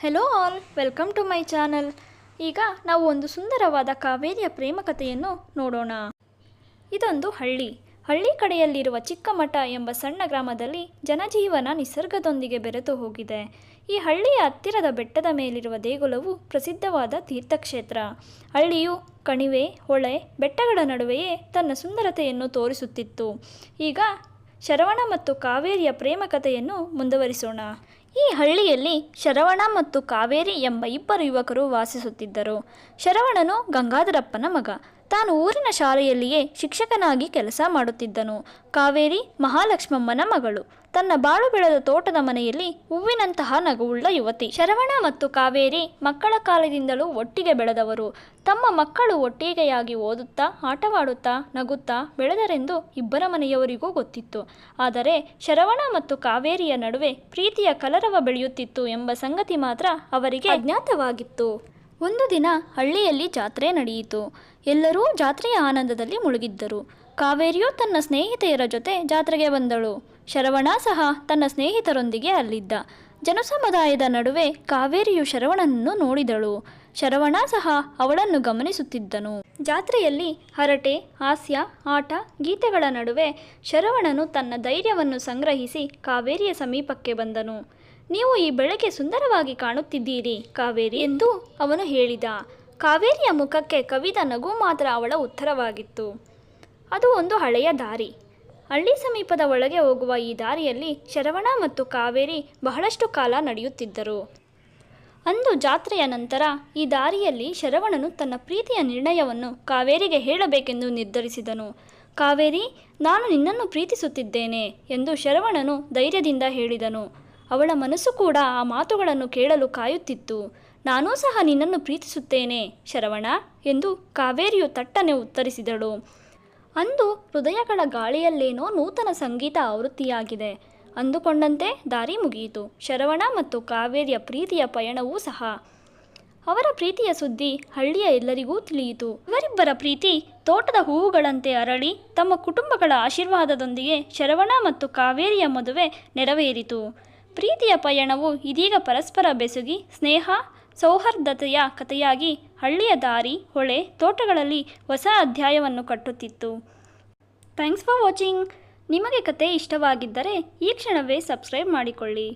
Hello all welcome to my channel ಈಗ ನಾವು ಒಂದು ಸುಂದರವಾದ ಕಾವೇರಿಯ ಪ್ರೇಮ ಕಥೆಯನ್ನು ನೋಡೋಣ. ಇದೊಂದು ಹಳ್ಳಿ. ಹಳ್ಳಿ ಕಡೆಯಲ್ಲಿರುವ ಚಿಕ್ಕಮಠ ಎಂಬ ಸಣ್ಣ ಗ್ರಾಮದಲ್ಲಿ ಜನಜೀವನ ನಿಸರ್ಗದೊಂದಿಗೆ ಬೆರೆತು ಹೋಗಿದೆ. ಈ ಹಳ್ಳಿಯ ಹತ್ತಿರದ ಬೆಟ್ಟದ ಮೇಲಿರುವ ದೇಗುಲವು ಪ್ರಸಿದ್ಧವಾದ ತೀರ್ಥಕ್ಷೇತ್ರ. ಹಳ್ಳಿಯು ಕಣಿವೆ, ಹೊಳೆ, ಬೆಟ್ಟಗಳ ನಡುವೆಯೇ ತನ್ನ ಸುಂದರತೆಯನ್ನು ತೋರಿಸುತ್ತಿತ್ತು. ಈಗ ಶರವಣ ಮತ್ತು ಕಾವೇರಿಯ ಪ್ರೇಮ ಕಥೆಯನ್ನು ಮುಂದುವರಿಸೋಣ. ಈ ಹಳ್ಳಿಯಲ್ಲಿ ಶರವಣ ಮತ್ತು ಕಾವೇರಿ ಎಂಬ ಇಬ್ಬರು ಯುವಕರು ವಾಸಿಸುತ್ತಿದ್ದರು. ಶರವಣನು ಗಂಗಾಧರಪ್ಪನ ಮಗ. ತಾನು ಊರಿನ ಶಾಲೆಯಲ್ಲಿಯೇ ಶಿಕ್ಷಕನಾಗಿ ಕೆಲಸ ಮಾಡುತ್ತಿದ್ದನು. ಕಾವೇರಿ ಮಹಾಲಕ್ಷ್ಮಮ್ಮನ ಮಗಳು. ತನ್ನ ಬಾಳು ಬೆಳೆದ ತೋಟದ ಮನೆಯಲ್ಲಿ ಹೂವಿನಂತಹ ನಗುವುಳ್ಳ ಯುವತಿ. ಶರವಣ ಮತ್ತು ಕಾವೇರಿ ಮಕ್ಕಳ ಕಾಲದಿಂದಲೂ ಒಟ್ಟಿಗೆ ಬೆಳೆದವರು. ತಮ್ಮ ಮಕ್ಕಳು ಒಟ್ಟಿಗೆಯಾಗಿ ಓದುತ್ತಾ, ಆಟವಾಡುತ್ತಾ, ನಗುತ್ತಾ ಬೆಳೆದರೆಂದು ಇಬ್ಬರ ಮನೆಯವರಿಗೂ ಗೊತ್ತಿತ್ತು. ಆದರೆ ಶರವಣ ಮತ್ತು ಕಾವೇರಿಯ ನಡುವೆ ಪ್ರೀತಿಯ ಕಲರವ ಬೆಳೆಯುತ್ತಿತ್ತು ಎಂಬ ಸಂಗತಿ ಮಾತ್ರ ಅವರಿಗೆ ಅಜ್ಞಾತವಾಗಿತ್ತು. ಒಂದು ದಿನ ಹಳ್ಳಿಯಲ್ಲಿ ಜಾತ್ರೆ ನಡೆಯಿತು. ಎಲ್ಲರೂ ಜಾತ್ರೆಯ ಆನಂದದಲ್ಲಿ ಮುಳುಗಿದ್ದರು. ಕಾವೇರಿಯು ತನ್ನ ಸ್ನೇಹಿತೆಯರ ಜೊತೆ ಜಾತ್ರೆಗೆ ಬಂದಳು. ಶರವಣ ಸಹ ತನ್ನ ಸ್ನೇಹಿತರೊಂದಿಗೆ ಅಲ್ಲಿದ್ದ ಜನಸಮುದಾಯದ ನಡುವೆ ಕಾವೇರಿಯು ಶರವಣನನ್ನು ನೋಡಿದಳು. ಶರವಣ ಸಹ ಅವಳನ್ನು ಗಮನಿಸುತ್ತಿದ್ದನು. ಜಾತ್ರೆಯಲ್ಲಿ ಹರಟೆ, ಹಾಸ್ಯ, ಆಟ, ಗೀತೆಗಳ ನಡುವೆ ಶರವಣನು ತನ್ನ ಧೈರ್ಯವನ್ನು ಸಂಗ್ರಹಿಸಿ ಕಾವೇರಿಯ ಸಮೀಪಕ್ಕೆ ಬಂದನು. ನೀವು ಈ ಬೆಳಗ್ಗೆ ಸುಂದರವಾಗಿ ಕಾಣುತ್ತಿದ್ದೀರಿ, ಕಾವೇರಿ, ಎಂದು ಅವನು ಹೇಳಿದ. ಕಾವೇರಿಯ ಮುಖಕ್ಕೆ ಕವಿದ ನಗು ಮಾತ್ರ ಅವಳ ಉತ್ತರವಾಗಿತ್ತು. ಅದು ಒಂದು ಹಳೆಯ ದಾರಿ. ಹಳ್ಳಿ ಸಮೀಪದ ಒಳಗೆ ಹೋಗುವ ಈ ದಾರಿಯಲ್ಲಿ ಶರವಣ ಮತ್ತು ಕಾವೇರಿ ಬಹಳಷ್ಟು ಕಾಲ ನಡೆಯುತ್ತಿದ್ದರು. ಅಂದು ಜಾತ್ರೆಯ ನಂತರ ಈ ದಾರಿಯಲ್ಲಿ ಶರವಣನು ತನ್ನ ಪ್ರೀತಿಯ ನಿರ್ಣಯವನ್ನು ಕಾವೇರಿಗೆ ಹೇಳಬೇಕೆಂದು ನಿರ್ಧರಿಸಿದನು. ಕಾವೇರಿ, ನಾನು ನಿನ್ನನ್ನು ಪ್ರೀತಿಸುತ್ತಿದ್ದೇನೆ, ಎಂದು ಶರವಣನು ಧೈರ್ಯದಿಂದ ಹೇಳಿದನು. ಅವಳ ಮನಸ್ಸು ಕೂಡ ಆ ಮಾತುಗಳನ್ನು ಕೇಳಲು ಕಾಯುತ್ತಿತ್ತು. ನಾನೂ ಸಹ ನಿನ್ನನ್ನು ಪ್ರೀತಿಸುತ್ತೇನೆ, ಶರವಣ, ಎಂದು ಕಾವೇರಿಯು ತಟ್ಟನೆ ಉತ್ತರಿಸಿದಳು. ಅಂದು ಹೃದಯಗಳ ಗಾಳಿಯಲ್ಲೇನೋ ನೂತನ ಸಂಗೀತ ಆವೃತ್ತಿಯಾಗಿದೆ. ಅಂದುಕೊಂಡಂತೆ ದಾರಿ ಮುಗಿಯಿತು. ಶರವಣ ಮತ್ತು ಕಾವೇರಿಯ ಪ್ರೀತಿಯ ಪಯಣವೂ ಸಹ. ಅವರ ಪ್ರೀತಿಯ ಸುದ್ದಿ ಹಳ್ಳಿಯ ಎಲ್ಲರಿಗೂ ತಿಳಿಯಿತು. ಇವರಿಬ್ಬರ ಪ್ರೀತಿ ತೋಟದ ಹೂವುಗಳಂತೆ ಅರಳಿ, ತಮ್ಮ ಕುಟುಂಬಗಳ ಆಶೀರ್ವಾದದೊಂದಿಗೆ ಶರವಣ ಮತ್ತು ಕಾವೇರಿಯ ಮದುವೆ ನೆರವೇರಿತು. ಪ್ರೀತಿಯ ಪಯಣವು ಇದೀಗ ಪರಸ್ಪರ ಬೆಸುಗಿ ಸ್ನೇಹ, ಸೌಹಾರ್ದತೆಯ ಕಥೆಯಾಗಿ ಹಳ್ಳಿಯ ದಾರಿ, ಹೊಳೆ, ತೋಟಗಳಲ್ಲಿ ಹೊಸ ಅಧ್ಯಾಯವನ್ನು ಕಟ್ಟುತ್ತಿತ್ತು. Thanks for watching. ನಿಮಗೆ ಕತೆ ಇಷ್ಟವಾಗಿದ್ದರೆ ಈ ಕ್ಷಣವೇ ಸಬ್ಸ್ಕ್ರೈಬ್ ಮಾಡಿಕೊಳ್ಳಿ.